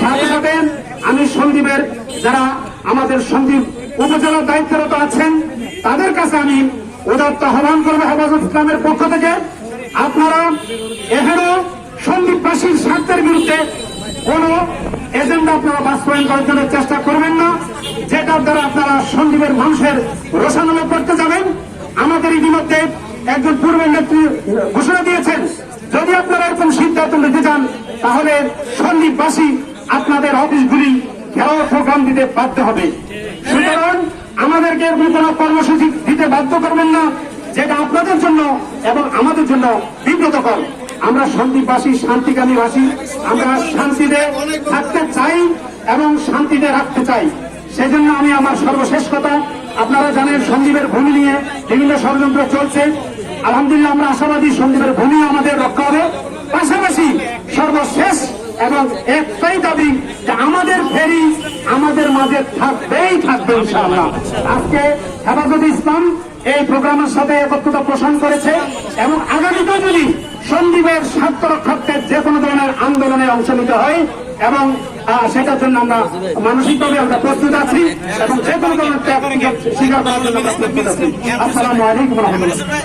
সাথে সাথে আমি সন্দীপের যারা আমাদের সন্দীপ উপজেলার দায়িত্বরত আছেন, তাদের কাছে আমি উদাত্ত আহ্বান করব হেফাজত ইসলামের পক্ষ থেকে। আপনারা এখানে সন্দীপবাসীর স্বার্থের বিরুদ্ধে কোন এজেন্ডা আপনারা বাস্তবায়ন করার জন্য চেষ্টা করবেন না। যেটার দ্বারা আপনারা সন্দীপের মানুষের রোষানলো করতে যাবেন। আমাদের ইতিমধ্যে একজন পূর্বের নেত্রী ঘোষণা দিয়েছেন, যদি আপনারা এরকম সিদ্ধান্ত নিতে চান, তাহলে সন্দীপবাসী আপনাদের অফিসগুলি ঘেরাও প্রোগ্রাম দিতে বাধ্য হবে। সুতরাং আমাদেরকে এরকম কোন কর্মসূচি দিতে বাধ্য করবেন না, যেটা আপনাদের জন্য এবং আমাদের জন্য বিব্রতকর। আমরা সন্দীপবাসী শান্তিকামীবাসী আমরা শান্তিতে থাকতে চাই এবং শান্তিতে রাখতে চাই। সেই জন্য আমি আমার সর্বশেষ কথা, আপনারা জানেন সন্দীপের ভূমি নিয়ে বিভিন্ন ষড়যন্ত্র চলছে। আলহামদুলিল্লাহ, আমরা আশাবাদী সন্দীপের ভূমি আমাদের রক্ষা হবে। পাশাপাশি সর্বশেষ এবং একটাই দাবি যে আমাদের ফেরি আমাদের মাঝে থাকবেই থাকবে আজকে হেফাজত ইসলাম এই প্রোগ্রামের সাথে একত্রতা পোষণ করেছে এবং আগামীতে যদি সন্দীপের স্বার্থ রক্ষার্থে যে কোনো ধরনের আন্দোলনে অংশ নিতে হয় এবং সেটার জন্য আমরা মানসিকভাবে আমরা প্রস্তুত আছি এবং যে কোনো ধরনের স্বীকার করার জন্য আমরা প্রস্তুত আছি। আসসালামু আলাইকুম রহমতুল্লাহ।